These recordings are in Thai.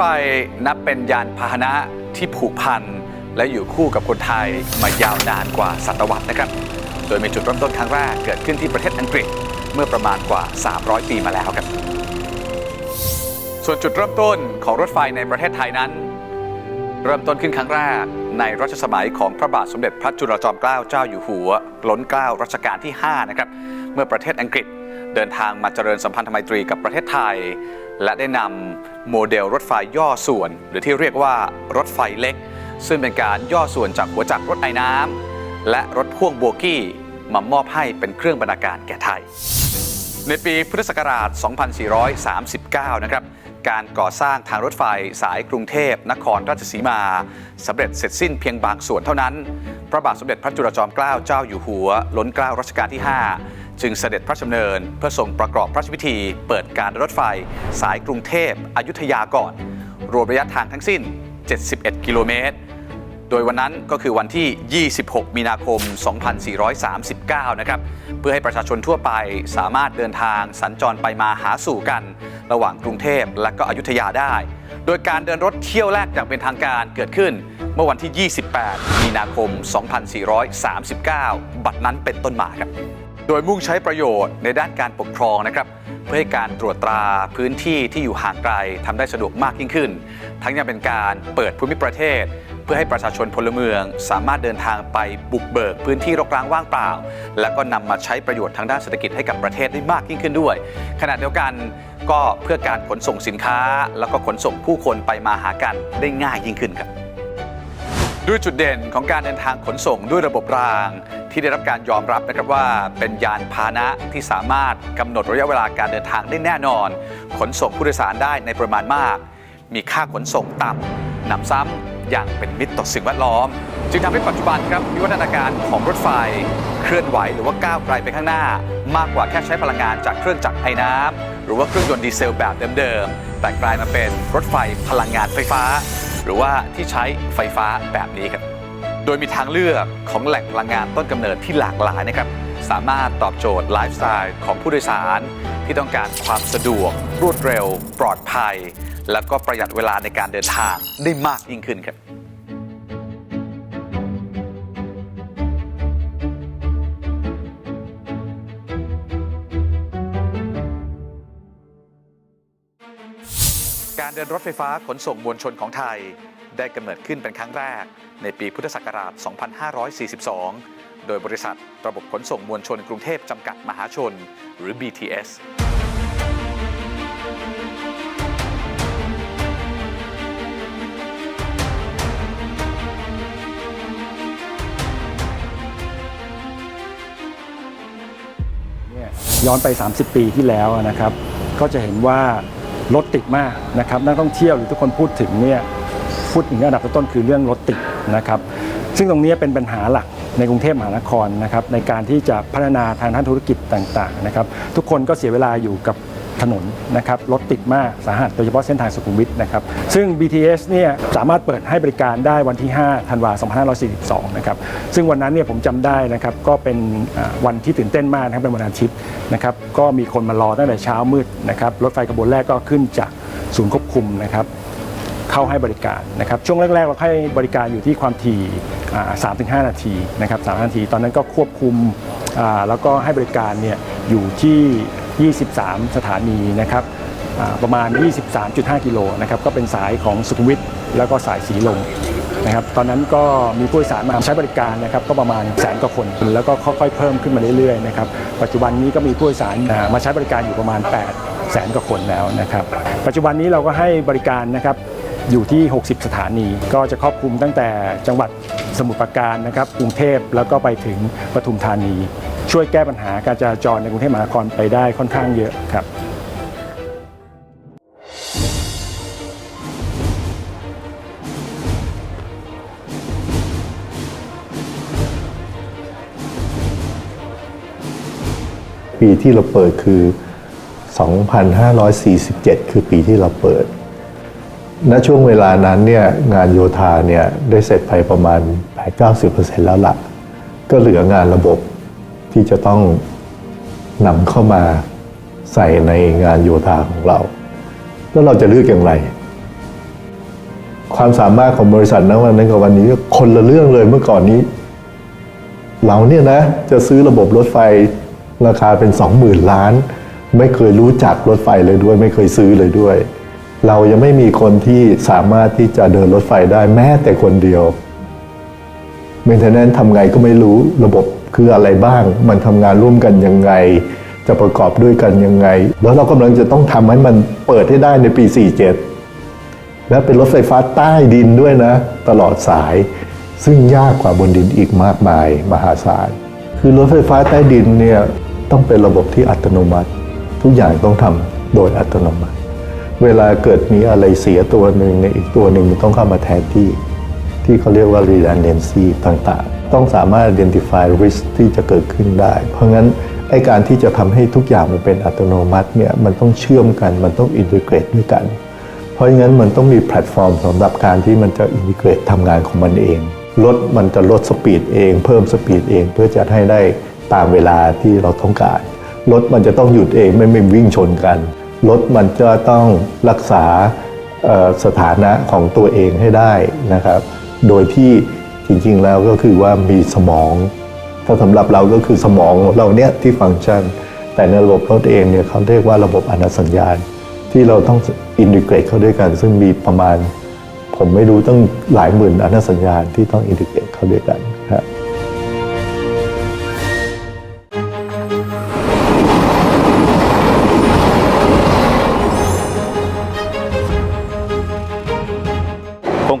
ถไฟนับเป็นยานพาหนะที่ผูกพัน และอยู่คู่กับคนไทยมายาวนานกว่าศตวรรษนะครับ โดยมีจุดเริ่มต้นครั้งแรกเกิดขึ้นที่ประเทศอังกฤษเมื่อประมาณกว่า 300 ปีมาแล้วครับ ส่วนจุดเริ่มต้นของรถไฟในประเทศไทยนั้น เริ่มต้นขึ้นครั้งแรกในรัชสมัยของพระบาทสมเด็จพระจุลจอมเกล้าเจ้าอยู่หัวล้นเกล้ารัชกาลที่ 5 นะครับ เมื่อประเทศอังกฤษเดินทางมาเจริญสัมพันธไมตรีกับประเทศไทย และได้นำโมเดลรถไฟย่อส่วน หรือที่เรียกว่ารถไฟเล็ก ซึ่งเป็นการย่อส่วนจากหัวจักรรถไอ้น้ำและรถพ่วงโบกี้มามอบให้เป็นเครื่องบรรณาการแก่ไทย ในปีพุทธศักราช 2439 นะครับการก่อสร้างทางรถไฟสายกรุงเทพ นครราชสีมาสำเร็จเสร็จสิ้นเพียงบางส่วนเท่านั้น พระบาทสมเด็จพระจุลจอมเกล้าเจ้าอยู่หัวล้นเกล้ารัชกาลที่ 5 จึงเสด็จพระดำเนิน เพื่อทรงประกอบพระราชพิธี เปิดการรถไฟ สายกรุงเทพอยุธยาก่อน รวมระยะทางทั้งสิ้น 71 กิโลเมตร โดยวันนั้นก็คือวันที่ 26 มีนาคม 2439 นะครับ เพื่อให้ประชาชนทั่วไปสามารถเดินทางสัญจรไปมาหาสู่กัน ระหว่างกรุงเทพและก็อยุธยาได้ โดยการเดินรถเที่ยวแรกอย่างเป็นทางการเกิดขึ้นเมื่อวันที่ 28 มีนาคม 2439 บัดนั้นเป็นต้นมาครับ โดยมุ่งใช้ประโยชน์ในด้านการปกครองนะครับ เพื่อให้การตรวจตราพื้นที่ที่อยู่ห่างไกลทำได้สะดวกมากยิ่งขึ้น ทั้งยังเป็นการเปิดภูมิประเทศ เพื่อให้ประชาชนพลเมือง สามารถเดินทางไปบุกเบิกพื้นที่รกร้างว่างเปล่า แล้วก็นำมาใช้ประโยชน์ทางด้านเศรษฐกิจให้กับประเทศได้มากยิ่งขึ้นด้วย ขณะเดียวกันก็เพื่อการขนส่งสินค้า แล้วก็ขนส่งผู้คนไปมาหากันได้ง่ายยิ่งขึ้นครับด้วยจุดเด่นของการเดินทางขนส่งด้วยระบบราง ที่ได้รับการยอมรับนะครับว่าเป็นยานพาหนะที่สามารถกำหนดระยะเวลาการเดินทางได้แน่นอน ขนส่งผู้โดยสารได้ในปริมาณมาก มีค่าขนส่งต่ำนำซ้ำอย่างเป็นมิตรต่อสิ่งแวดล้อม จึงทำให้ปัจจุบันครับวิวัฒนาการของรถไฟ เคลื่อนไหวหรือว่าก้าวไกลไปข้างหน้า มากกว่าแค่ใช้พลังงานจากเครื่องจักรไอ้น้ำหรือว่าเครื่องยนต์ดีเซลแบบเดิมๆแต่กลายมาเป็นรถไฟพลังงานไฟฟ้า หรือว่าที่ใช้ไฟฟ้าแบบนี้ครับ โดยมีทางเลือกของแหล่งพลังงานต้นกำเนิดที่หลากหลายนะครับ สามารถตอบโจทย์ไลฟ์สไตล์ของผู้โดยสาร ที่ต้องการความสะดวก รวดเร็ว ปลอดภัย แล้วก็ประหยัดเวลาในการเดินทางได้มากยิ่งขึ้นครับการเดินรถไฟฟ้าขนส่งมวลชนของไทย ได้กำเนิดขึ้นเป็นครั้งแรก ในปีพุทธศักราช 2542 โดยบริษัทระบบขนส่งมวลชนกรุงเทพจำกัดมหาชน หรือ BTS เนี่ยย้อนไป 30 ปีที่แล้วนะครับ ก็จะเห็นว่ารถติดมากนะครับ นักท่องเที่ยวหรือทุกคนพูดถึงเนี่ย พูดถึงอันดับต้นๆคือเรื่องรถติดนะครับซึ่งตรงนี้เป็นปัญหาหลักในกรุงเทพมหานครนะครับในการที่จะพัฒนาทางด้านธุรกิจต่างๆนะครับทุกคนก็เสียเวลาอยู่กับถนนนะครับรถติดมากสาหัสโดยเฉพาะเส้นทางสุขุมวิทนะครับซึ่ง BTS เนี่ยสามารถเปิดให้บริการได้วันที่ 5 ธันวาคม 2542 นะครับซึ่งวันนั้นเนี่ยผมจำได้นะครับก็เป็นวันที่ตื่นเต้นมากนะครับเป็นวันอาทิตย์นะครับก็มีคนมารอตั้งแต่เช้ามืดนะครับรถไฟขบวนแรกก็ขึ้นจากศูนย์ควบคุมนะครับ เข้าให้บริการนะครับช่วงแรก ๆ เราให้บริการอยู่ที่ความถี่สามถึงห้านาทีนะครับสามนาที ตอนนั้นก็ควบคุมแล้วก็ให้บริการเนี่ยอยู่ที่ 23 สถานีนะครับประมาณ 23.5 กิโลนะครับก็เป็นสายของสุขุมวิทแล้วก็สายสีลมนะครับตอนนั้นก็มีผู้โดยสารมาใช้บริการนะครับก็ประมาณแสนกว่าคน แล้วก็ค่อยๆเพิ่มขึ้นมาเรื่อยๆนะครับปัจจุบันนี้ก็มีผู้โดยสารมาใช้บริการอยู่ประมาณ 8 แสนกว่าคนแล้วนะครับปัจจุบันนี้เราก็ให้บริการนะครับ อยู่ที่ 60 สถานี ก็จะครอบคลุมตั้งแต่จังหวัดสมุทรปราการนะครับกรุงเทพแล้วก็ไปถึงปทุมธานี ช่วยแก้ปัญหาการจราจรในกรุงเทพมหานครไปได้ค่อนข้างเยอะครับปีที่เราเปิดคือ 2,547 คือปีที่เราเปิด ณช่วงเวลานั้นเนี่ยงานโยธาเนี่ยได้เสร็จไปประมาณ 8-90%แล้วละก็เหลืองานระบบที่จะต้องนำเข้ามาใส่ในงานโยธาของเรา แล้วเราจะเลือกอย่างไร ความสามารถของบริษัทณวันนั้นกับวันนี้ก็คนละเรื่องเลยเมื่อก่อนนี้ เราเนี่ยนะจะซื้อระบบรถไฟราคาเป็นสองหมื่นล้าน ไม่เคยรู้จักรถไฟเลยด้วย ไม่เคยซื้อเลยด้วย เรายังไม่มีคนที่สามารถที่จะเดินรถไฟได้แม้แต่คนเดียวเมนเทนแนนทำไงก็ไม่รู้ระบบคืออะไรบ้าง มันทำงานร่วมกันยังไง จะประกอบด้วยกันยังไง แล้วเรากำลังจะต้องทำให้มันเปิดให้ได้ในปี 47 และเป็นรถไฟฟ้าใต้ดินด้วยนะ ตลอดสาย ซึ่งยากกว่าบนดินอีกมากมายมหาศาล คือรถไฟฟ้าใต้ดินเนี่ยต้องเป็นระบบที่อัตโนมัติ ทุกอย่างต้องทำโดยอัตโนมัติ เวลาเกิดมีอะไรเสียตัวหนึ่งเนี่ยอีกตัวหนึ่งมันต้องเข้ามาแทนที่ ที่เขาเรียกว่า redundancy ต่างๆ ต้องสามารถ identify risk ที่จะเกิดขึ้นได้ เพราะงั้นไอการที่จะทำให้ทุกอย่างมันเป็นอัตโนมัติเนี่ยมันต้องเชื่อมกันมันต้อง integrate ด้วยกัน เพราะงั้นมันต้องมีแพลตฟอร์มสำหรับการที่มันจะ integrate ทำงานของมันเองรถมันจะลดสปีดเอง เพิ่มสปีดเองเพื่อจะให้ได้ตามเวลาที่เราต้องการรถมันจะต้องหยุดเองไม่ไม่วิ่งชนกัน รถมันจะต้องรักษาสถานะของตัวเองให้ได้นะครับ โดยที่จริงๆแล้วก็คือว่ามีสมอง ถ้าสำหรับเราก็คือสมองเราเนี่ยที่ฟังก์ชัน แต่ในระบบรถเองเนี่ยเขาเรียกว่าระบบอนุสัญญาณ ที่เราต้องอินทิเกรตเข้าด้วยกัน ซึ่งมีประมาณ ผมไม่รู้ตั้งหลายหมื่นอนุสัญญาณที่ต้องอินทิเกรตเข้าด้วยกัน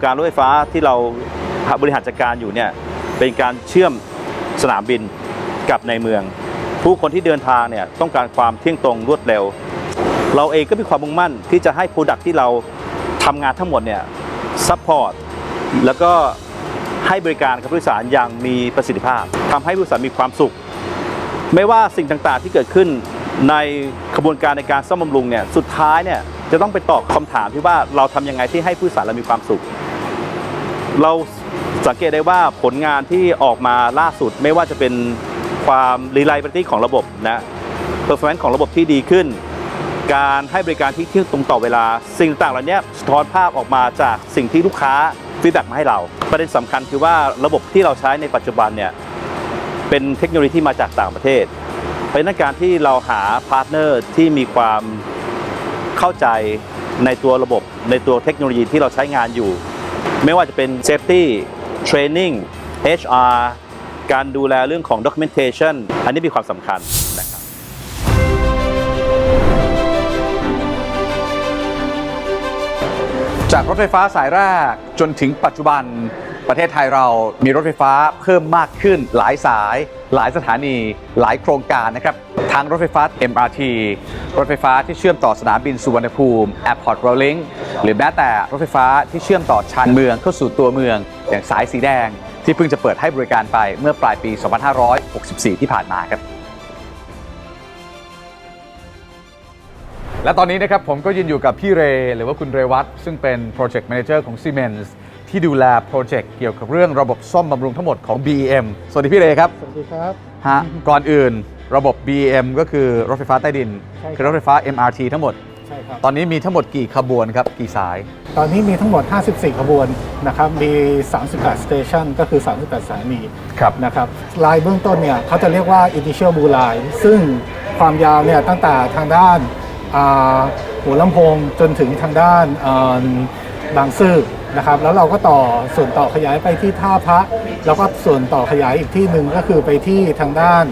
รงการรถไฟฟ้าที่เราบริหารจัดการอยู่เนี่ยเป็นการเชื่อมสนามบินกับในเมือง ผู้คนที่เดินทางเนี่ยต้องการความเที่ยงตรงรวดเร็ว เราเองก็มีความมุ่งมั่นที่จะให้โปรดักที่เราทำงานทั้งหมดเนี่ยซัพพอร์ตแล้วก็ให้บริการกับผู้โดยสารอย่างมีประสิทธิภาพทำให้ผู้โดยสารมีความสุข ไม่ว่าสิ่งต่างๆที่เกิดขึ้นในขบวนการในการซ่อมบำรุงเนี่ยสุดท้ายเนี่ยจะต้องไปตอบคำถามที่ว่าเราทำยังไงที่ให้ผู้โดยสารเรามีความสุข เราสังเกตได้ว่าผลงานที่ออกมาล่าสุดไม่ว่าจะเป็นความ reliability ของระบบนะ performance ของระบบที่ดีขึ้น การให้บริการที่เที่ยงตรงต่อเวลา สิ่งต่างๆเหล่านี้สะท้อนภาพออกมาจากสิ่งที่ลูกค้าฟีดแบ็กมาให้เรา ประเด็นสำคัญคือว่าระบบที่เราใช้ในปัจจุบันเนี่ยเป็นเทคโนโลยีที่มาจากต่างประเทศ เพราะฉะนั้นการที่เราหาพาร์ทเนอร์ที่มีความเข้าใจในตัวระบบในตัวเทคโนโลยีที่เราใช้งานอยู่ ไม่ว่าจะเป็น Safety Training HR การดูแลเรื่องของ Documentation อันนี้มีความสำคัญนะครับจากรถไฟฟ้าสายแรกจนถึงปัจจุบัน ประเทศไทยเรามีรถไฟฟ้าเพิ่มมากขึ้นหลายสาย หลายสถานี หลายโครงการนะครับทั้งรถไฟฟ้า MRT รถไฟฟ้าที่เชื่อมต่อสนามบินสุวรรณภูมิ Airport Rail Link หรือแม้แต่รถไฟฟ้าที่เชื่อมต่อชานเมืองเข้าสู่ตัวเมือง อย่างสายสีแดง ที่เพิ่งจะเปิดให้บริการไปเมื่อปลายปี 2564 ที่ผ่านมาครับและตอนนี้นะครับผมก็ยืนอยู่กับพี่เร หรือว่าคุณเรวัตซึ่งเป็น Project Manager ของ Siemens ที่ดูแลโปรเจกต์เกี่ยวกับเรื่องระบบซ่อมบำรุงทั้งหมดของ BEM สวัสดีพี่เรครับสวัสดีครับฮะก่อนอื่นระบบ BEM ก็คือรถไฟฟ้าใต้ดิน ใช่ครับ คือรถไฟฟ้า MRT ทั้งหมด ใช่ครับ ตอนนี้มีทั้งหมดกี่ขบวนครับกี่สาย ตอนนี้มีทั้งหมด 54 ขบวนนะครับ มี 38 station ก็คือ 38 สถานีครับ นะครับ ลายเบื้องต้นเนี่ยเขาจะเรียกว่า initial blue line ซึ่งความยาวเนี่ยตั้งแต่ทางด้านอ่าหัวลำโพงจนถึงทางด้านเอ่อบางซื่อ นะครับ แล้วเราก็ต่อส่วนต่อขยายไปที่ท่าพระ แล้วก็ส่วนต่อขยายอีกที่หนึ่งก็คือไปที่ทางด้าน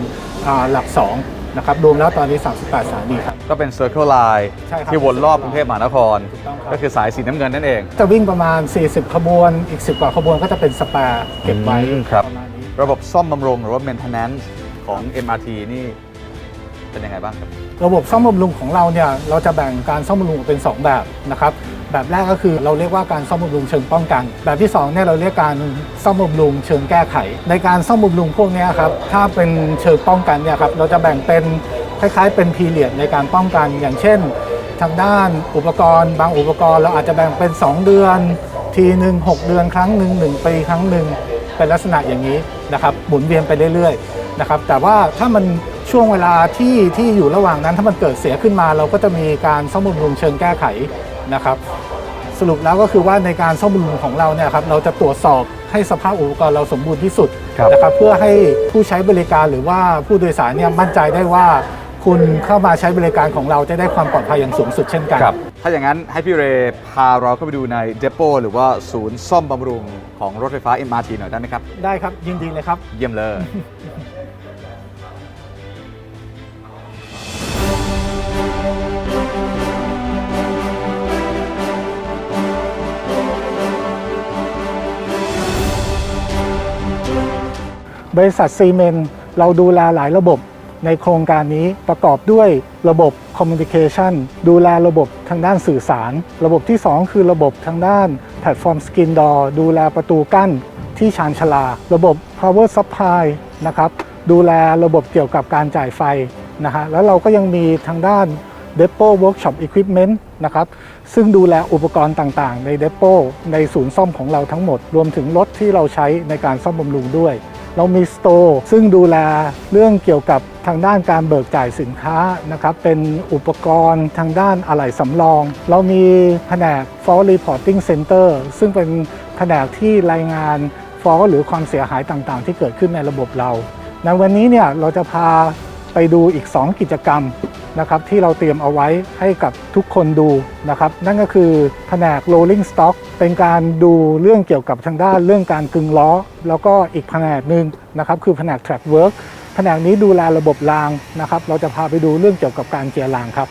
อ่าหลักสองนะครับรวมแล้วตอนนี้ 38 สถานีครับ ก็เป็น Circle Line ใช่ครับที่วนรอบกรุงเทพมหานครถูกต้องครับก็คือสายสีน้ำเงินนั่นเอง จะวิ่งประมาณ 40 ขบวน อีก 10 กว่าขบวนก็จะเป็นสแปร์เก็บไว้อืมครับประมาณนี้ระบบซ่อมบำรุงหรือว่า maintenance ของ MRT นี่เป็นยังไงบ้างครับ ระบบซ่อมบำรุงของเราเนี่ย เราจะแบ่งการซ่อมบำรุงออกเป็น 2 แบบนะครับ แบบแรกก็คือเราเรียกว่าการซ่อมบำรุงเชิงป้องกัน แบบที่2เนี่ยเราเรียกการซ่อมบำรุงเชิงแก้ไข ในการซ่อมบำรุงพวกนี้ครับถ้าเป็นเชิงป้องกันเนี่ยครับเราจะแบ่งเป็นคล้ายๆ เป็นพีเรียดในการป้องกันอย่างเช่น ทางด้านอุปกรณ์ บางอุปกรณ์เราอาจจะแบ่งเป็น 2 เดือน ทีหนึ่ง6เดือนครั้งหนึ่งหนึ่งปีครั้งหนึ่งเป็นลักษณะอย่างนี้นะครับหมุนเวียนไปเรื่อยๆนะครับแต่ว่าถ้ามันช่วงเวลาที่ที่อยู่ระหว่างนั้นถ้ามันเกิดเสียขึ้นมา เราก็จะมีการซ่อมบำรุงเชิงแก้ไข นะครับสรุปแล้วก็คือว่าในการซ่อมบำรุงของเราเนี่ยครับเราจะตรวจสอบให้สภาพอุปกรณ์เราสมบูรณ์ที่สุดครับนะครับเพื่อให้ผู้ใช้บริการหรือว่าผู้โดยสารเนี่ยมั่นใจได้ว่า คุณเข้ามาใช้บริการของเราจะได้ความปลอดภัยอย่างสูงสุดเช่นกัน ครับ ถ้าอย่างนั้นให้พี่เรพาเราเข้าไปดูในเดโปหรือว่าศูนย์ซ่อมบำรุงของรถไฟฟ้า MRT หน่อยได้ไหมครับ ได้ครับยินดีเลยครับ เยี่ยมเลย บริษัทซีเมนต์เราดูแลหลายระบบในโครงการนี้ประกอบด้วยระบบคอมมิ n นิเคชันดูแลระบบทางด้านสื่อสาร ระบบที่ 2 คือระบบทางด้านแพลตฟอร์มสกินดอดูแลประตูกั้นที่ชานชลา ระบบ power supply นะครับดูแลระบบเกี่ยวกับการจ่ายไฟนะฮะแล้วเราก็ยังมีทางด้าน Depot Workshop Equipment นะครับซึ่งดูแลอุปกรณ์ต่างๆ ใน Depot ในศูนย์ซ่อมของเราทั้งหมด รวมถึงรถที่เราใช้ในการซ่อมบำรุงด้วย เรามีสโตร์ซึ่งดูแลเรื่องเกี่ยวกับทางด้านการเบิกจ่ายสินค้านะครับ เป็นอุปกรณ์ทางด้านอะไหล่สำรอง เรามีแผนก Fault Reporting Center ซึ่งเป็นแผนกที่รายงาน f a u l หรือความเสียหายต่างๆ ที่เกิดขึ้นในระบบเรา ในวันนี้เนี่ยเราจะพาไปดูอีก 2 กิจกรรม นะครับที่เราเตรียมเอาไว้ให้กับทุกคนดูนะครับ นั่นก็คือแผนก rolling stock เป็นการดูเรื่องเกี่ยวกับทางด้านเรื่องการกึงล้อ แล้วก็อีกแผนกหนึ่งนะครับคือแผนก track work แผนกนี้ดูแลระบบรางนะครับ เราจะพาไปดูเรื่องเกี่ยวกับการเจียร์รางครับ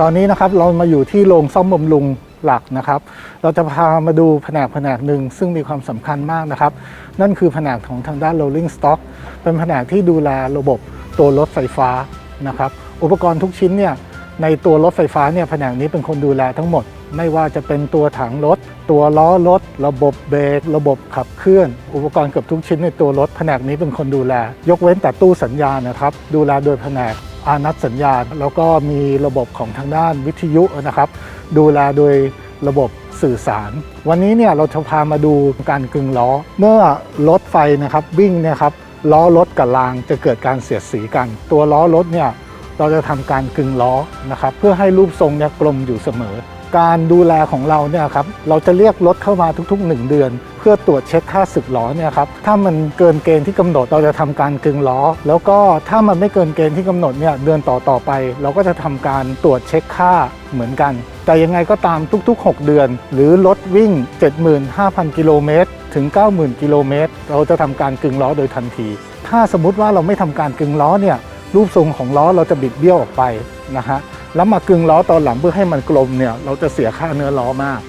ตอนนี้นะครับเรามาอยู่ที่โรงซ่อมบำรุงหลักนะครับ เราจะพามาดูแผนกแผนกหนึ่งซึ่งมีความสำคัญมากนะครับ นั่นคือแผนกของทางด้าน rolling stock เป็นแผนกที่ดูแลระบบตัวรถไฟฟ้านะครับ อุปกรณ์ทุกชิ้นเนี่ย ในตัวรถไฟฟ้าเนี่ยแผนกนี้เป็นคนดูแลทั้งหมด ไม่ว่าจะเป็นตัวถังรถ ตัวล้อรถ ระบบเบรกระบบขับเคลื่อน อุปกรณ์เกือบทุกชิ้นในตัวรถแผนกนี้เป็นคนดูแล ยกเว้นแต่ตู้สัญญาณนะครับ ดูแลโดยแผนกอานัดสัญญาณ แล้วก็มีระบบของทางด้านวิทยุนะครับ ดูแลโดยระบบสื่อสาร วันนี้เนี่ยเราจะพามาดูการกึงล้อ เมื่อรถไฟนะครับวิ่งเนี่ยครับล้อรถกับรางจะเกิดการเสียดสีกัน ตัวล้อรถเนี่ย เราจะทำการกึงล้อนะครับเพื่อให้รูปทรงเนี่ยกลมอยู่เสมอ การดูแลของเราเนี่ยครับเราจะเรียกรถเข้ามาทุก ๆ 1 เดือน เพื่อตรวจเช็คค่าสึกล้อเนี่ยครับถ้ามันเกินเกณฑ์ที่กำหนดเราจะทำการกึงล้อ แล้วก็ถ้ามันไม่เกินเกณฑ์ที่กำหนดเนี่ยเดือนต่อต่อไป เราก็จะทำการตรวจเช็คค่าเหมือนกัน แต่ยังไงก็ตามทุก ๆ 6 เดือน หรือรถวิ่ง 75,000 กิโลเมตรถึง 90,000 กิโลเมตรเราจะทำการกึงล้อโดยทันที ถ้าสมมุติว่าเราไม่ทำการกึงล้อเนี่ย รูปทรงของล้อเราจะบิดเบี้ยวออกไปนะฮะแล้วมากึงล้อตอนหลังเพื่อให้มันกลมเนี่ยเราจะเสียค่าเนื้อล้อมาก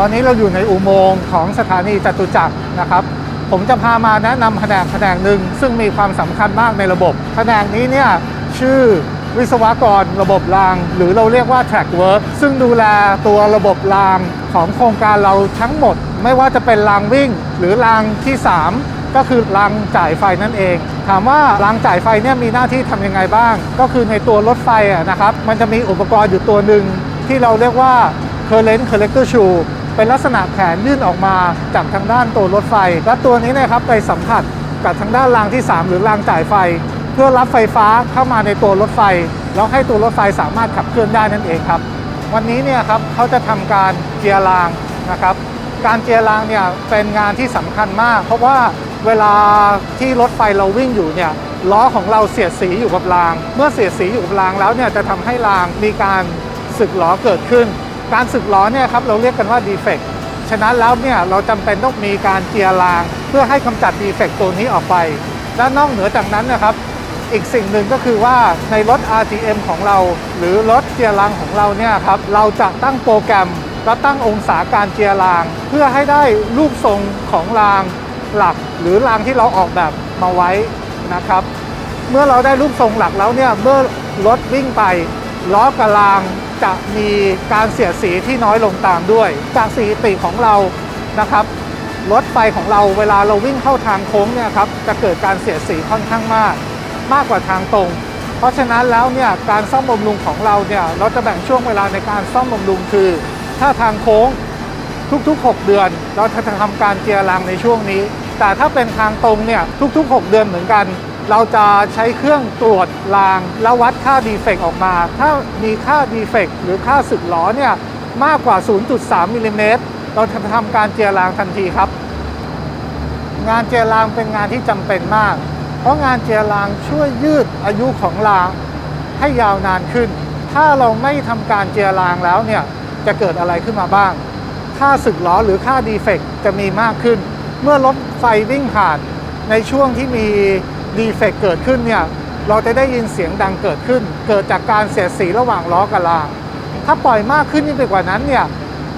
ตอนนี้เราอยู่ในอุโมงค์ของสถานีจตุจักรนะครับ ผมจะพามาแนะนำแผนกแผนกหนึ่งซึ่งมีความสำคัญมากในระบบ แผนกนี้เนี่ยชื่อ วิศวกรระบบราง หรือเราเรียกว่า track work ซึ่งดูแลตัวระบบรางของโครงการเราทั้งหมด ไม่ว่าจะเป็นรางวิ่ง หรือรางที่ 3 ก็คือรางจ่ายไฟนั่นเอง ถามว่ารางจ่ายไฟเนี่ยมีหน้าที่ทำยังไงบ้าง ก็คือในตัวรถไฟะนะครับมันจะมีอุปกรณ์อยู่ตัวหนึ่งที่เราเรียกว่า current collector shoe เป็นลักษณะแขนยื่นออกมาจากทางด้านตัวรถไฟ และตัวนี้นะครับไปสัมผัสกับทางด้านรางที่ 3 หรือรางจ่ายไฟ เพื่อรับไฟฟ้าเข้ามาในตัวรถไฟ แล้วให้ตัวรถไฟสามารถขับเคลื่อนได้นั่นเองครับ วันนี้เนี่ยครับเขาจะทำการเจียรรางนะครับ การเจียรรางเนี่ยเป็นงานที่สำคัญมาก เพราะว่าเวลาที่รถไฟเราวิ่งอยู่เนี่ยล้อของเราเสียดสีอยู่กับราง เมื่อเสียดสีอยู่กับรางแล้วเนี่ยจะทำให้รางมีการสึกล้อเกิดขึ้น การสึกล้อเนี่ยครับเราเรียกกันว่าดีเฟกต์ฉะนั้นแล้วเนี่ยเราจำเป็นต้องมีการเจียรราง เพื่อให้กำจัดดีเฟกตัวนี้ออกไป และนอกเหนือจากนั้นนะครับ อีกสิ่งหนึ่งก็คือว่าในรถ RTM ของเรา หรือรถเจียร์รางของเราเนี่ยครับเราจะตั้งโปรแกรมและตั้งองศาการเจียร์ราง เพื่อให้ได้รูปทรงของรางหลัก หรือรางที่เราออกแบบมาไว้นะครับ เมื่อเราได้รูปทรงหลักแล้วเนี่ยเมื่อรถวิ่งไปล้อกับรางจะมีการเสียดสีที่น้อยลงตามด้วย จากสถิติของเรานะครับรถไฟของเราเวลาเราวิ่งเข้าทางโค้งเนี่ยครับจะเกิดการเสียดสีค่อนข้างมาก มากกว่าทางตรง เพราะฉะนั้นแล้วเนี่ยการซ่อมบำรุงของเราเนี่ยเราจะแบ่งช่วงเวลาในการซ่อมบำรุงคือ ถ้าทางโค้งทุกๆ 6 เดือน เราจะทำการเจียรางในช่วงนี้ แต่ถ้าเป็นทางตรงเนี่ยทุกๆ 6 เดือนเหมือนกัน เราจะใช้เครื่องตรวจราง แล้ววัดค่าดีเฟกต์ออกมา ถ้ามีค่าดีเฟกต์หรือค่าสึกหลอเนี่ยมากกว่า 0.3มิลลิเมตรเราจะทำการเจียรางทันทีครับ งานเจียรางเป็นงานที่จำเป็นมาก ราะงานเจียรรางช่วยยืดอายุของรางให้ยาวนานขึ้น ถ้าเราไม่ทำการเจียรรางแล้วเนี่ยจะเกิดอะไรขึ้นมาบ้าง ค่าสึกล้อหรือค่าดีเฟกต์จะมีมากขึ้น เมื่อรถไฟวิ่งผ่านในช่วงที่มีดีเฟกต์เกิดขึ้นเนี่ยเราจะได้ยินเสียงดังเกิดขึ้น เกิดจากการเสียดสีระหว่างล้อกับราง ถ้าปล่อยมากขึ้นยิ่งไปกว่านั้นเนี่ย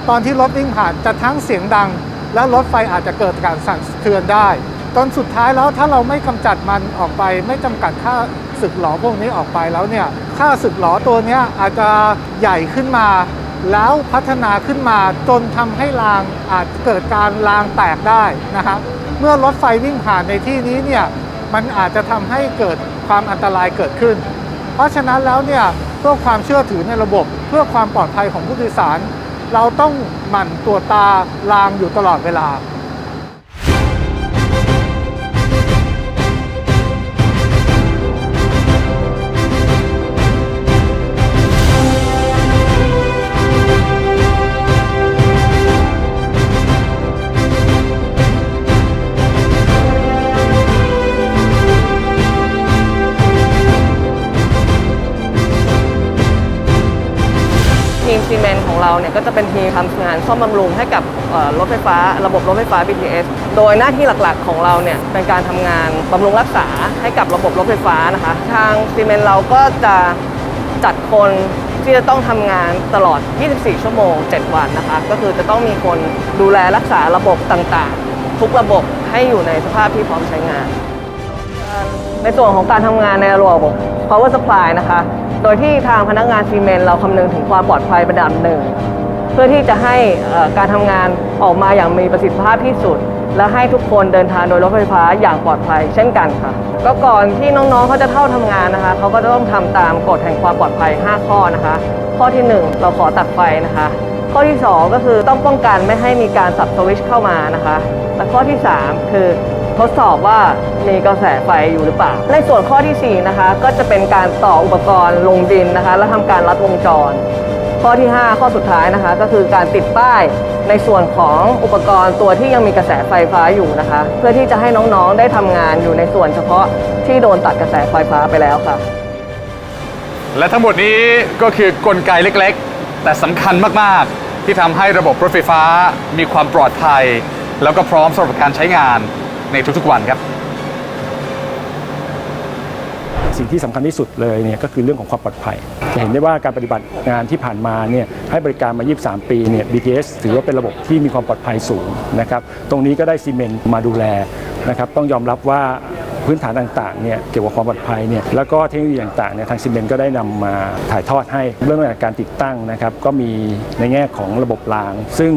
ตอนที่รถวิ่งผ่านจะทั้งเสียงดัง และรถไฟอาจจะเกิดการสั่นสะเทือนได้ จนสุดท้ายแล้วถ้าเราไม่กำจัดมันออกไป ไม่จำกัดค่าสึกหลอพวกนี้ออกไปแล้วเนี่ยค่าสึกหลอตัวนี้อาจจะใหญ่ขึ้นมา แล้วพัฒนาขึ้นมาจนทำให้รางอาจเกิดการรางแตกได้นะครับเมื่อรถไฟวิ่งผ่านในที่นี้เนี่ยมันอาจจะทำให้เกิดความอันตรายเกิดขึ้น เพราะฉะนั้นแล้วเนี่ยเพื่อความเชื่อถือในระบบ เพื่อความปลอดภัยของผู้โดยสาร เราต้องหมั่นตรวจตารางอยู่ตลอดเวลา เราเนี่ยก็จะเป็นทีมทำงานซ่อมบำรุงให้กับรถไฟฟ้า ระบบรถไฟฟ้า BTS โดยหน้าที่หลักๆของเราเนี่ยเป็นการทำงานบำรุงรักษาให้กับระบบรถไฟฟ้านะคะทางซีเมนต์เราก็จะจัดคนที่จะต้องทำงานตลอด 24 ชั่วโมง 7 วันนะคะ ก็คือจะต้องมีคนดูแลรักษาระบบต่างๆ ทุกระบบให้อยู่ในสภาพที่พร้อมใช้งาน ในส่วนของการทำงานในระบบ power supply นะคะ โดยที่ทางพนักงานซีเมนต์เราคำนึงถึงความปลอดภัยเป็นดับหนึ่ง เพื่อที่จะให้การทำงานออกมาอย่างมีประสิทธิภาพที่สุด และให้ทุกคนเดินทางโดยรถไฟฟ้าอย่างปลอดภัย เช่นกันค่ะ ก็ก่อนที่น้องๆเขาจะเข้าทำงานนะคะเขาก็จะต้องทำตามกฎแห่งความปลอดภัย 5 ข้อนะคะ ข้อที่ 1 เราขอตัดไฟนะคะ ข้อที่ 2 ก็คือต้องป้องกันไม่ให้มีการสับสวิชเข้ามานะคะ และข้อที่ 3 คือ ทดสอบว่ามีกระแสไฟอยู่หรือเปล่า ในส่วนข้อทีสี่4 นะคะ ก็จะเป็นการต่ออุปกรณ์ลงดินนะคะ และทำการรัดวงจร ข้อที่ 5 ข้อสุดท้ายนะคะ ก็คือการติดป้ายในส่วนของอุปกรณ์ตัวที่ยังมีกระแสไฟฟ้าอยู่นะคะ เพื่อที่จะให้น้องๆได้ทำงานอยู่ในส่วนเฉพาะที่โดนตัดกระแสไฟฟ้าไปแล้วค่ะ และทั้งหมดนี้ก็คือกลไกเล็กๆ แต่สำคัญมากๆ ที่ทำให้ระบบรถไฟฟ้ามีความปลอดภัย แล้วก็พร้อมสำหรับการใช้งาน ในทุกๆวันครับ สิ่งที่สำคัญที่สุดเลยเนี่ยก็คือเรื่องของความปลอดภัย จะเห็นได้ว่าการปฏิบัติงานที่ผ่านมาเนี่ยให้บริการมา 23 ปีเนี่ย BTS ถือว่าเป็นระบบที่มีความปลอดภัยสูงนะครับ ตรงนี้ก็ได้ซีเมนต์มาดูแลนะครับ ต้องยอมรับว่า พื้นฐานต่างๆเนี่ยเกี่ยวกับความปลอดภัยเนี่ยแล้วก็เทคโนโลยีต่างๆเนี่ยทางซีเมนต์ก็ได้นำมาถ่ายทอดให้เรื่องของการติดตั้งนะครับก็มีในแง่ของระบบราง ซึ่ง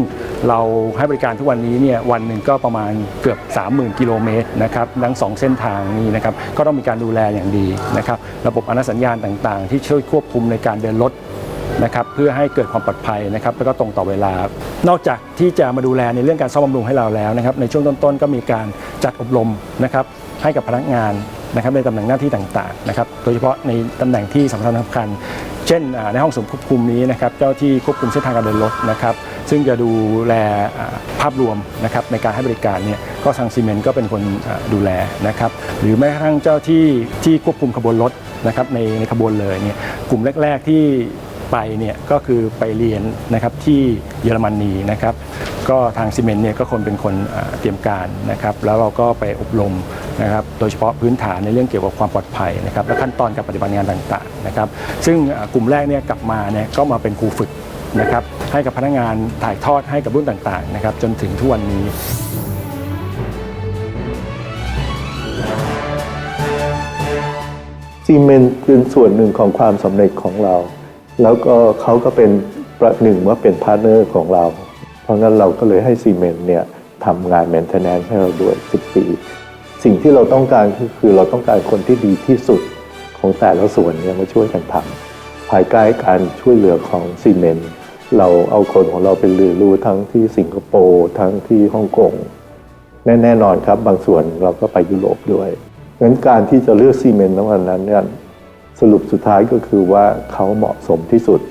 เราให้บริการทุกวันนี้เนี่ยวันหนึ่งก็ประมาณเกือบ 30,000 กิโลเมตรนะครับทั้งสองเส้นทางนี้นะครับก็ต้องมีการดูแลอย่างดีนะครับระบบอนุสัญญาณต่างๆ ที่ช่วยควบคุมในการเดินรถนะครับเพื่อให้เกิดความปลอดภัยนะครับแล้วก็ตรงต่อเวลา นอกจากที่จะมาดูแลในเรื่องการซ่อมบำรุงให้เราแล้วนะครับในช่วงต้นๆ ก็มีการจัดอบรมนะครับ ให้กับพนักงานนะครับในตำแหน่งหน้าที่ต่างๆนะครับโดยเฉพาะในตำแหน่งที่สำคัญสำคัญ เช่นในห้องสมควบคุมนี้นะครับเจ้าที่ควบคุมเส้นทางการเดินรถนะครับซึ่งจะดูแลภาพรวมนะครับในการให้บริการเนี่ยก็ทางซีเมนต์ก็เป็นคนดูแลนะครับหรือแม้กระทั่งเจ้าที่ที่ควบคุมขบวนรถนะครับในในขบวนเลยเนี่ยกลุ่มแรก ๆที่ไปเนี่ยก็คือไปเรียนนะครับที่เยอรมนีนะครับ ก็ทางซีเมนต์เนี่ยก็คนเป็นคนเตรียมการนะครับแล้วเราก็ไปอบรมนะครับโดยเฉพาะพื้นฐานในเรื่องเกี่ยวกับความปลอดภัยนะครับและขั้นตอนการปฏิบัติงานต่างๆนะครับซึ่งกลุ่มแรกเนี่ยกลับมาเนี่ยก็มาเป็นครูฝึกนะครับให้กับพนักงานถ่ายทอดให้กับรุ่นต่างๆนะครับจนถึงทุกวันนี้ซีเมนต์เป็นส่วนหนึ่งของความสำเร็จของเรา แล้วก็เขาก็เป็นประหนึ่งว่าเป็นพาร์ทเนอร์ของเรา ราะงั้นเราก็เลยให้ซีเมนต์เนี่ยทำงานแมนเทนแนนซ์ให้เราด้วย 10 ปี สิ่งที่เราต้องการก็คือเราต้องการคนที่ดีที่สุดของแต่ละส่วนเนี่ยมาช่วยกันทำภายใต้การช่วยเหลือของซีเมนต์เราเอาคนของเราไปเรียนรู้ทั้งที่สิงคโปร์ทั้งที่ฮ่องกงแน่แน่นอนครับ บางส่วนเราก็ไปยุโรปด้วยงั้นการที่จะเลือกซีเมนต์ในวันนั้นเนี่ยสรุปสุดท้ายก็คือว่าเขาเหมาะสมที่สุด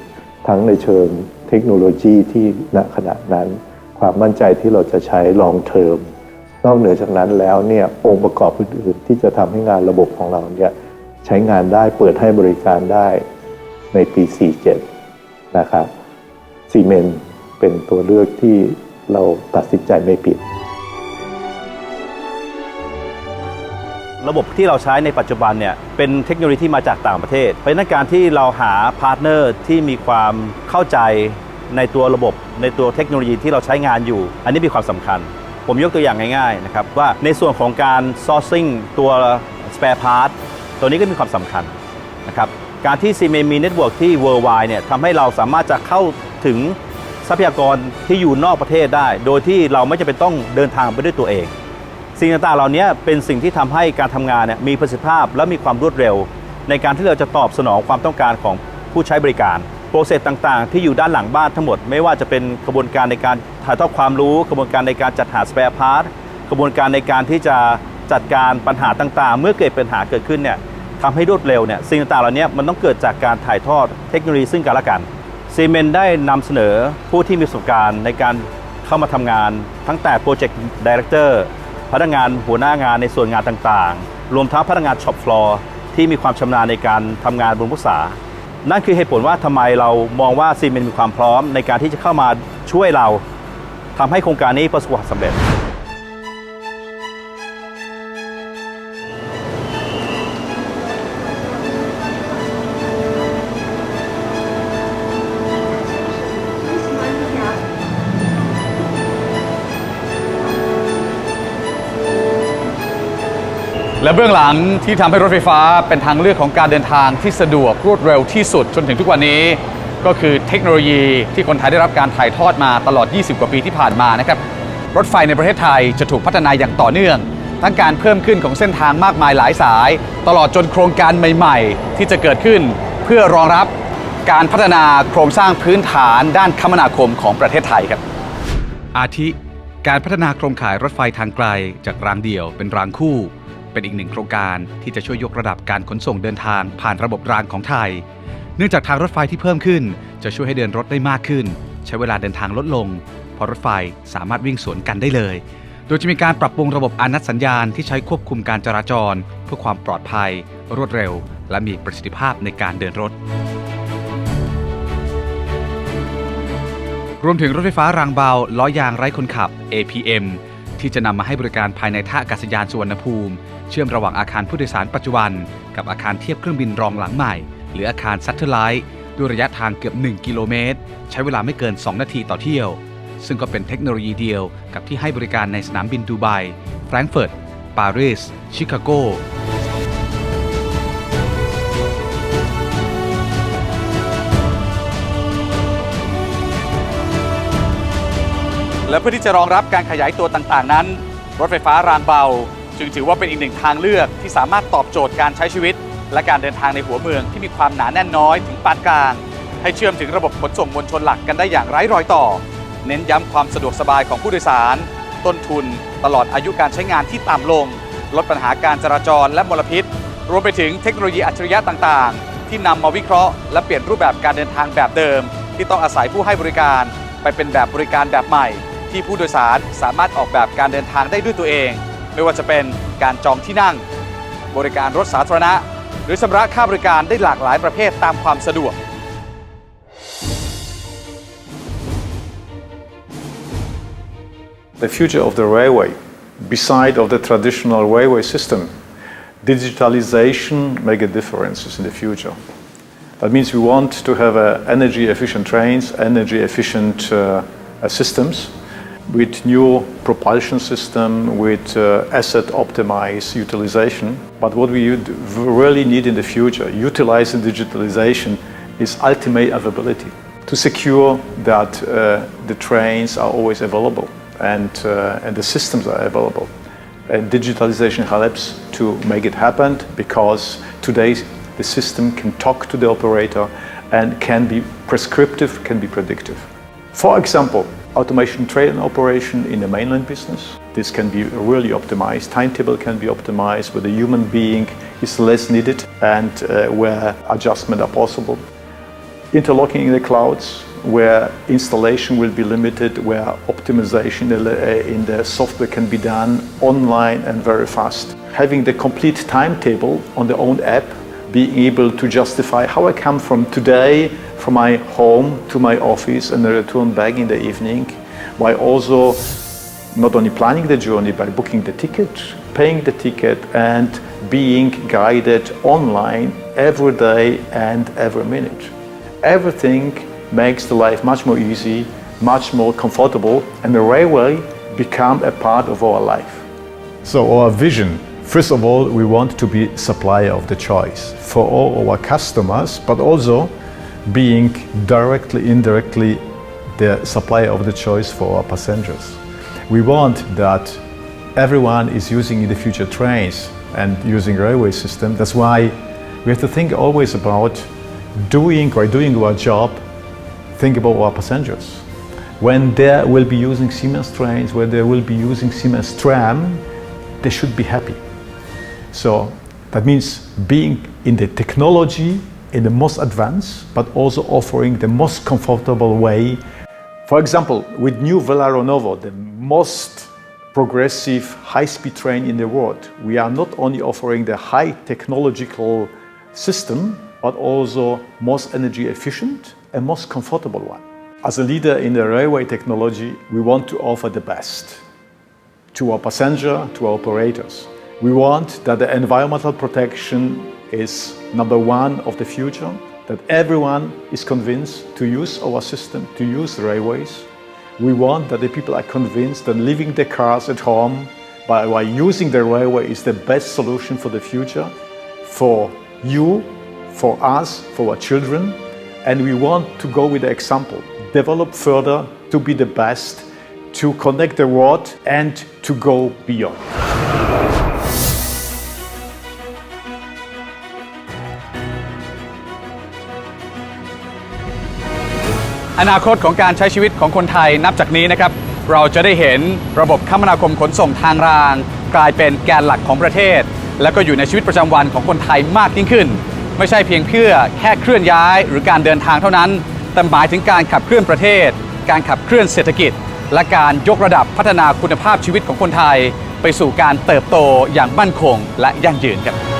ทั้งในเชิง เทคโนโลยีที่ณขณะนั้น ความมั่นใจที่เราจะใช้ลองเทอมนอกเหนือจากนั้นแล้วเนี่ยองค์ประกอบอื่นๆที่จะทำให้งานระบบของเราเนี่ยใช้งานได้เปิดให้บริการได้ในปี 47 นะครับซีเมนเป็นตัวเลือกที่เราตัดสินใจไม่ผิด ระบบที่เราใช้ในปัจจุบันเนี่ยเป็นเทคโนโลยีที่มาจากต่างประเทศ เพราะนั้นการที่เราหาพาร์ทเนอร์ที่มีความเข้าใจในตัวระบบในตัวเทคโนโลยีที่เราใช้งานอยู่ อันนี้มีความสำคัญ ผมยกตัวอย่างง่ายๆนะครับว่าในส่วนของการ sourcing ตัว spare part ตัวนี้ก็มีความสำคัญนะครับการที่ซีเมนมีเน็ตเวิร์กที่ worldwide เนี่ยทำให้เราสามารถจะเข้าถึงทรัพยากรที่อยู่นอกประเทศได้ โดยที่เราไม่จำเป็นต้องเดินทางไปด้วยตัวเอง สิ่งต่างๆเหล่านี้เป็นสิ่งที่ทำให้การทำงานเนี่ยมีประสิทธิภาพและมีความรวดเร็ว ในการที่เราจะตอบสนองความต้องการของผู้ใช้บริการโปรเซสต่างๆ ที่อยู่ด้านหลังบ้านทั้งหมด ไม่ว่าจะเป็นกระบวนการในการถ่ายทอดความรู้กระบวนการในการจัดหาสเปร์พาร์ทกระบวนการในการที่จะจัดการปัญหาต่างๆ เมื่อเกิดปัญหาเกิดขึ้นเนี่ยทำให้รวดเร็วเนี่ยสิ่งต่างๆเหล่านี้มันต้องเกิดจากการถ่ายทอดเทคโนโลยีซึ่งกันและกันซีเมนได้นำเสนอผู้ที่มีประสบการณ์ในการเข้ามาทำงานตั้งแต่โปรเจกต์ดีเรคเตอร์ พนักงานหัวหน้างานในส่วนงานต่างๆ รวมทั้งพนักงานช็อปฟลอร์ที่มีความชำนาญในการทำงานบนภาษา นั่นคือเหตุผลว่าทำไมเรามองว่าซีเมนต์มีความพร้อมในการที่จะเข้ามาช่วยเราทำให้โครงการนี้ประสบความสำเร็จ และเบื้องหลังที่ทำให้รถไฟฟ้าเป็นทางเลือกของการเดินทางที่สะดวกรวดเร็วที่สุดจนถึงทุกวันนี้ ก็คือเทคโนโลยีที่คนไทยได้รับการถ่ายทอดมาตลอด 20 กว่าปีที่ผ่านมานะครับรถไฟในประเทศไทยจะถูกพัฒนาอย่างต่อเนื่อง ทั้งการเพิ่มขึ้นของเส้นทางมากมายหลายสาย ตลอดจนโครงการใหม่ๆ ที่จะเกิดขึ้น เพื่อรองรับการพัฒนาโครงสร้างพื้นฐานด้านคมนาคมของประเทศไทยครับ อาทิ การพัฒนาโครงข่ายรถไฟทางไกลจากรางเดี่ยวเป็นรางคู่ เป็นอีกหนึ่งโครงการที่จะช่วยยกระดับการขนส่งเดินทางผ่านระบบรางของไทย เนื่องจากทางรถไฟที่เพิ่มขึ้น จะช่วยให้เดินรถได้มากขึ้น ใช้เวลาเดินทางลดลงเพราะรถไฟสามารถวิ่งสวนกันได้เลย โดยจะมีการปรับปรุงระบบอนัดสัญญาณที่ใช้ควบคุมการจราจร เพื่อความปลอดภัย รวดเร็ว และมีประสิทธิภาพในการเดินรถรวมถึงรถไฟฟ้ารางเบาล้อยางไร้คนขับ APM ที่จะนำมาให้บริการภายในท่าอากาศยานสุวรรณภูมิ เชื่อมระหว่างอาคารผู้โดยสารปัจจุบัน กับอาคารเทียบเครื่องบินรองหลังใหม่ หรืออาคารซัตเทอร์ไลท์ด้วยระยะทางเกือบ 1 กิโลเมตร ใช้เวลาไม่เกิน 2 นาทีต่อเที่ยว ซึ่งก็เป็นเทคโนโลยีเดียวกับที่ให้บริการในสนามบินดูไบแฟรงก์เฟิร์ตปารีสชิคาโกและเพื่อที่จะรองรับการขยายตัวต่างๆนั้น รถไฟฟ้ารางเบา จึงถือว่าเป็นอีกหนึ่งทางเลือกที่สามารถตอบโจทย์การใช้ชีวิต และการเดินทางในหัวเมืองที่มีความหนาแน่นน้อยถึงปานกลาง ให้เชื่อมถึงระบบขนส่งมวลชนหลักกันได้อย่างไร้รอยต่อ เน้นย้ำความสะดวกสบายของผู้โดยสาร ต้นทุน ตลอดอายุการใช้งานที่ต่ำลง ลดปัญหาการจราจรและมลพิษ รวมไปถึงเทคโนโลยีอัจฉริยะต่างๆ ที่นำมาวิเคราะห์และเปลี่ยนรูปแบบการเดินทางแบบเดิม ที่ต้องอาศัยผู้ให้บริการ ไปเป็นแบบบริการแบบใหม่ ที่ผู้โดยสารสามารถออกแบบการเดินทางได้ด้วยตัวเอง ไม่ว่าจะเป็นการจองที่นั่ง บริการรถสาธารณะ หรือชำระค่าบริการได้หลากหลายประเภทตามความสะดวก the future of the railway, beside of the traditional railway system, digitalization make a difference in the future. That means we want to have uh, energy efficient trains, energy efficient uh, uh, systems with new propulsion system, with uh, asset optimized utilization. But what we really need in the future, utilizing digitalization is ultimate availability to secure that uh, the trains are always available and, uh, and the systems are available. And digitalization helps to make it happen because today the system can talk to the operator and can be prescriptive, can be predictive. For example, automation train operation in the mainland business. This can be really optimized. Timetable can be optimized where the human being is less needed and uh, where adjustment are possible. Interlocking in the clouds where installation will be limited, where optimization the- in the software can be done online and very fast. Having the complete timetable on the own app, being able to justify how I come from today, from my home to my office and return back in the evening, while also not only planning the journey by booking the ticket, paying the ticket, and being guided online every day and every minute. Everything makes the life much more easy, much more comfortable, and the railway become a part of our life. So our vision, first of all, we want to be supplier of the choice for all our customers, but also being directly, indirectly the supplier of the choice for our passengers. We want that everyone is using in the future trains and using railway system. That's why we have to think always about doing or doing our job, think about our passengers. When they will be using Siemens trains, when they will be using Siemens tram, they should be happy. So that means being in the technology in the most advanced, but also offering the most comfortable way. For example, with new Velaro Novo, the most progressive high-speed train in the world, we are not only offering the high technological system, but also most energy efficient and most comfortable one. As a leader in the railway technology, we want to offer the best to our passenger, to our operators. We want that the environmental protection is number one of the future, that everyone is convinced to use our system, to use railways. We want that the people are convinced that leaving their cars at home by, by using the railway is the best solution for the future, for you, for us, for our children. And we want to go with the example, develop further to be the best, to connect the world and to go beyond. อนาคตของการใช้ชีวิตของคนไทยนับจากนี้นะครับ เราจะได้เห็นระบบคมนาคมขนส่งทางราง กลายเป็นแกนหลักของประเทศ และก็อยู่ในชีวิตประจำวันของคนไทยมากยิ่งขึ้น ไม่ใช่เพียงเพื่อแค่เคลื่อนย้าย หรือการเดินทางเท่านั้นแต่หมายถึงการขับเคลื่อนประเทศ การขับเคลื่อนเศรษฐกิจ และการยกระดับพัฒนาคุณภาพชีวิตของคนไทย ไปสู่การเติบโตอย่างมั่นคงและยั่งยืนครับ